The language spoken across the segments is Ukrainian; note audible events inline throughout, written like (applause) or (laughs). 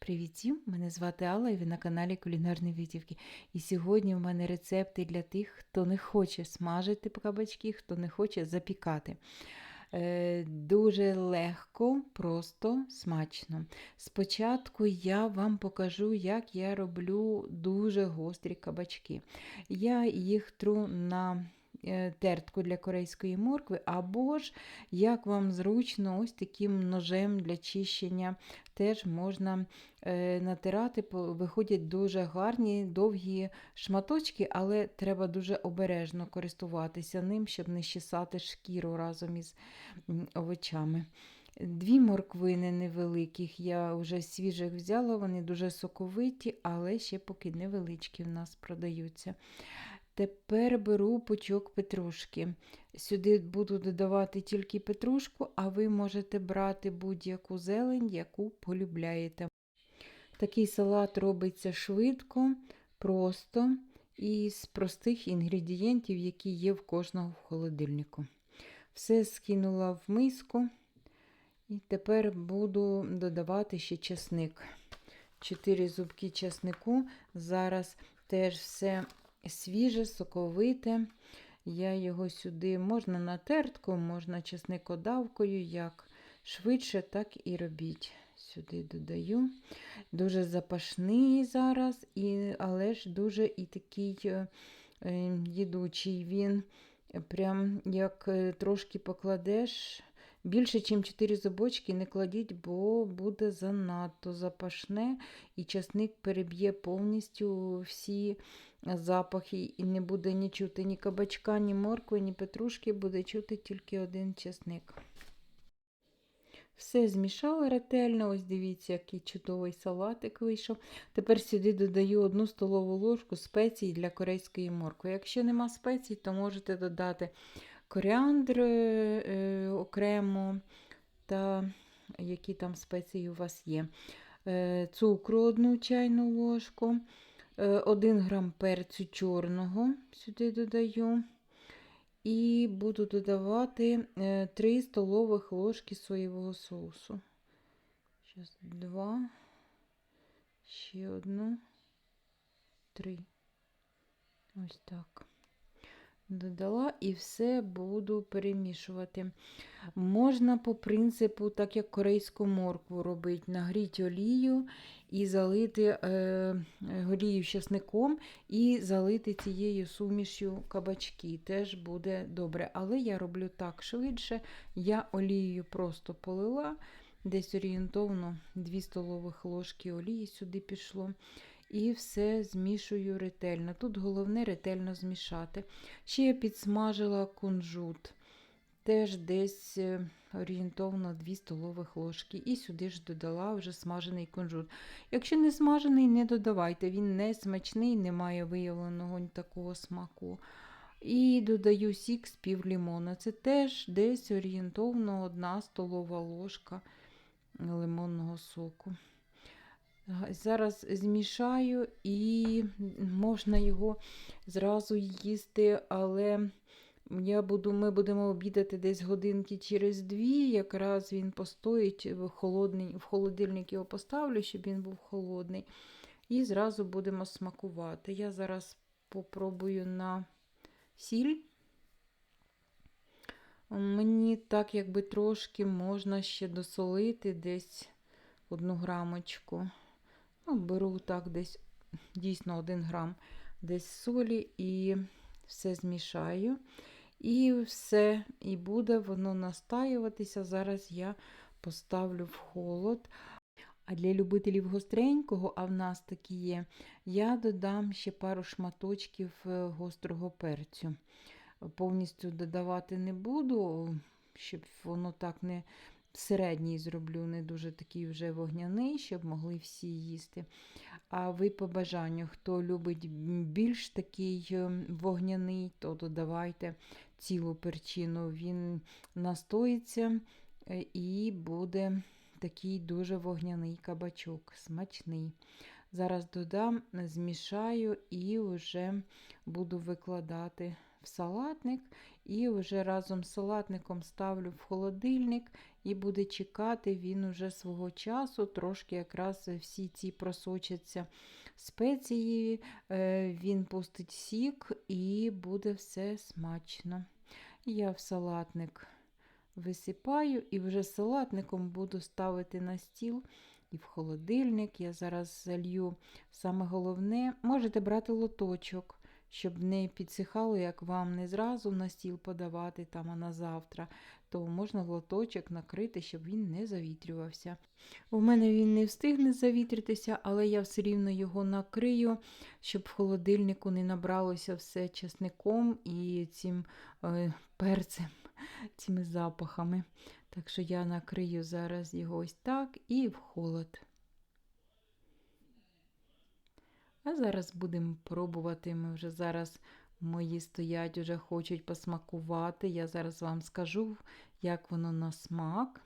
Привіт всім! Мене звати Алла і ви на каналі Кулінарні Витівки. І сьогодні в мене рецепти для тих, хто не хоче смажити кабачки, хто не хоче запікати. Е, Дуже легко, просто, смачно. Спочатку я вам покажу, як я роблю дуже гострі кабачки. Я їх тру на тертку для корейської моркви, або ж, як вам зручно, ось таким ножем для чищення теж можна е, натирати, виходять дуже гарні, довгі шматочки, але треба дуже обережно користуватися ним, щоб не щесати шкіру разом із овочами. Дві морквини невеликих, я вже свіжих взяла, вони дуже соковиті, але ще поки невеличкі в нас продаються. Тепер беру пучок петрушки. Сюди буду додавати тільки петрушку, а ви можете брати будь-яку зелень, яку полюбляєте. Такий салат робиться швидко, просто і з простих інгредієнтів, які є в кожного в холодильнику. Все скинула в миску. І тепер буду додавати ще чесник. Чотири зубки чеснику. Зараз теж все свіже, соковите. Я його сюди можна на тертку, можна чесникодавкою, як швидше, так і робіть. Сюди додаю. Дуже запашний зараз, і, але ж дуже і такий е, е, їдучий. Він прям як е, трошки покладеш. Більше, ніж 4 зубочки не кладіть, бо буде занадто запашне, і часник переб'є повністю всі запахи, і не буде ні чути ні кабачка, ні моркви, ні петрушки, буде чути тільки один часник. Все змішала ретельно, ось дивіться, який чудовий салатик вийшов. Тепер сюди додаю одну столову ложку спецій для корейської моркви. Якщо нема спецій, то можете додати коріандр е, окремо та які там спеції у вас є. Е, цукру одну чайну ложку, е, 1 грам перцю чорного сюди додаю. І буду додавати 3 столових ложки соєвого соусу. Зараз два, ще одну, три. Ось так. Додала і все буду перемішувати. Можна по принципу, так як корейську моркву робити, нагріти олію і залити е, олію часником і залити цією сумішю кабачки. Теж буде добре. Але я роблю так швидше. Я олією просто полила, десь орієнтовно 2 столових ложки олії сюди пішло. І все змішую ретельно. Тут головне ретельно змішати. Ще я підсмажила кунжут. Теж десь е, орієнтовно 2 столових ложки. І сюди ж додала вже смажений кунжут. Якщо не смажений, не додавайте. Він не смачний, не має виявленого такого смаку. І додаю сік з пів лимона. Це теж десь орієнтовно 1 столова ложка лимонного соку. Зараз змішаю і можна його зразу їсти, але я буду, ми будемо обідати десь годинки через дві. Якраз він постоїть в, холодний, в холодильник його поставлю, щоб він був холодний. І зразу будемо смакувати. Я зараз попробую на сіль. Мені так, якби трошки можна ще досолити десь одну грамочку. Ну, беру так десь дійсно 1 грам десь солі і все змішаю. І все, і буде воно настаюватися. Зараз я поставлю в холод. А для любителів гостренького, а в нас такі є, я додам ще пару шматочків е, гострого перцю. Повністю додавати не буду, щоб воно так не середній зроблю, не дуже такий вже вогняний, щоб могли всі їсти. А ви по бажанню, хто любить більш такий е, вогняний, то додавайте цілу перчину. Він настоїться е, і буде такий дуже вогняний кабачок, смачний. Зараз додам, змішаю і вже буду викладати в салатник і вже разом з салатником ставлю в холодильник і буде чекати він уже свого часу. Трошки якраз всі ці просочаться спеції, е, він пустить сік і буде все смачно. Я в салатник висипаю і вже салатником буду ставити на стіл і в холодильник. Я зараз залью саме головне, можете брати лоточок, щоб не підсихало, як вам не зразу на стіл подавати там, а на завтра, то можна лоточок накрити, щоб він не завітрювався. У мене він не встигне завітритися, але я все рівно його накрию, щоб в холодильнику не набралося все чесником і цим е, перцем, цими запахами. Так що я накрию зараз його ось так і в холод. А зараз будемо пробувати. Ми вже зараз мої стоять, вже хочуть посмакувати. Я зараз вам скажу, як воно на смак.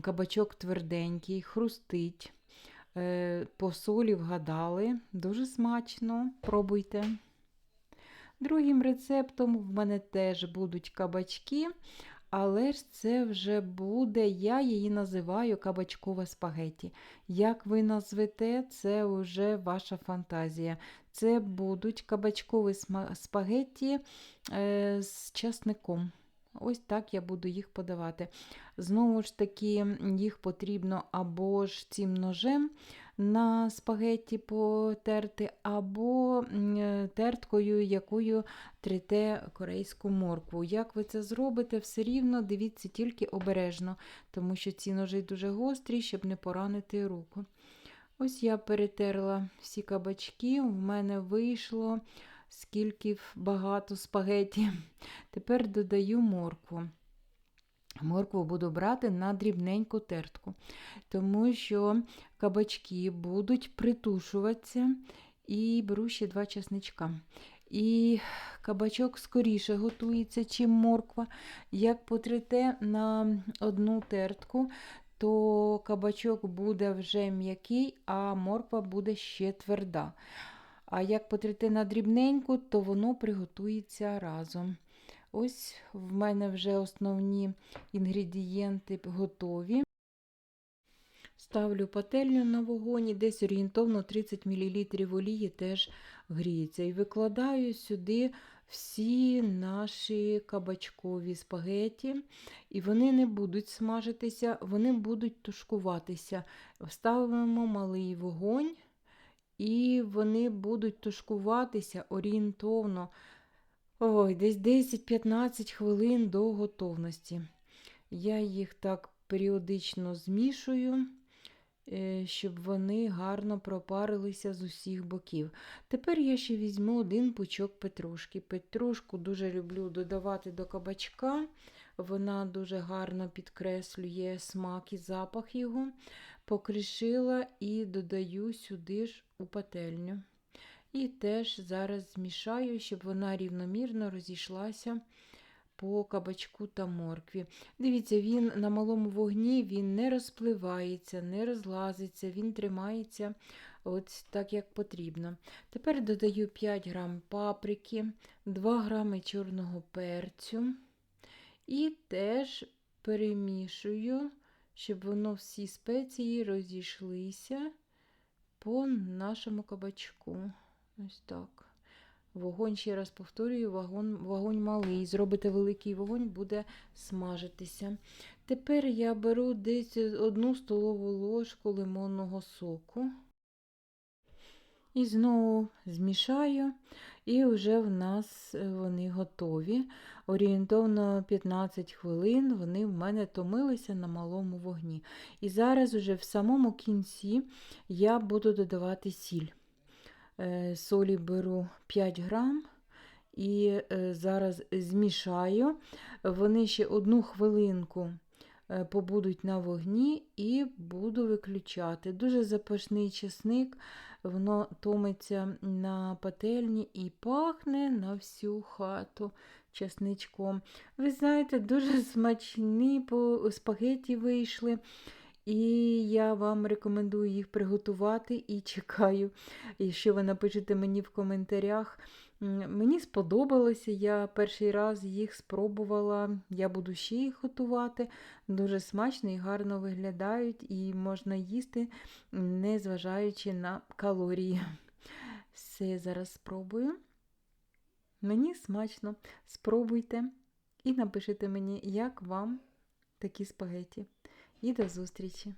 Кабачок тверденький, хрустить. Е, По солі вгадали. Дуже смачно. Пробуйте. Другим рецептом в мене теж будуть кабачки, але ж це вже буде, я її називаю кабачкова спагеті. Як ви назвете, це вже ваша фантазія. Це будуть кабачкові спагетті е, з часником. Ось так я буду їх подавати. Знову ж таки, їх потрібно або ж цим ножем на спагетті потерти, або е, терткою, якою трите корейську моркву. Як ви це зробите, все рівно дивіться тільки обережно, тому що ці ножі дуже гострі, щоб не поранити руку. Ось я перетерла всі кабачки, в мене вийшло скільки багато спагеті. (laughs) Тепер додаю моркву. Моркву буду брати на дрібненьку тертку, тому що кабачки будуть притушуватися і беру ще два часничка. І кабачок скоріше готується, чим морква. Як потрите на одну тертку, то кабачок буде вже м'який, а морква буде ще тверда. А як потрите на дрібненьку, то воно приготується разом. Ось в мене вже основні інгредієнти готові. Ставлю пательню на вогоні, десь орієнтовно 30 мл олії теж гріється. І викладаю сюди всі наші кабачкові спагеті, і вони не будуть смажитися, вони будуть тушкуватися. Ставимо малий вогонь, і вони будуть тушкуватися орієнтовно ой, десь 10-15 хвилин до готовності. Я їх так періодично змішую, е, щоб вони гарно пропарилися з усіх боків. Тепер я ще візьму один пучок петрушки. Петрушку дуже люблю додавати до кабачка. Вона дуже гарно підкреслює смак і запах його. Покришила і додаю сюди ж у пательню. І теж зараз змішаю, щоб вона рівномірно розійшлася по кабачку та моркві. Дивіться, він на малому вогні він не розпливається, не розлазиться, він тримається от так, як потрібно. Тепер додаю 5 грам паприки, 2 грами чорного перцю. І теж перемішую, щоб воно всі спеції розійшлися по нашому кабачку. Ось так. Вогонь, ще раз повторюю, вогонь, вогонь малий. Зробите великий вогонь, буде смажитися. Тепер я беру десь одну столову ложку лимонного соку. І знову змішаю, і вже в нас е, вони готові. Орієнтовно 15 хвилин вони в мене томилися на малому вогні. І зараз уже в самому кінці я буду додавати сіль. Е, солі беру 5 грам і е, зараз змішаю. Вони ще одну хвилинку побудуть на вогні і буду виключати. Дуже запашний чесник, воно томиться на пательні і пахне на всю хату чесничком. Ви знаєте, дуже (laughs) смачні спагеті вийшли. І я вам рекомендую їх приготувати і чекаю, і що ви напишете мені в коментарях. Мені сподобалося, я перший раз їх спробувала. Я буду ще їх готувати. Дуже смачно і гарно виглядають, і можна їсти, не зважаючи на калорії. Все, зараз спробую. Мені смачно. Спробуйте і напишіть мені, як вам такі спагеті. І до зустрічі!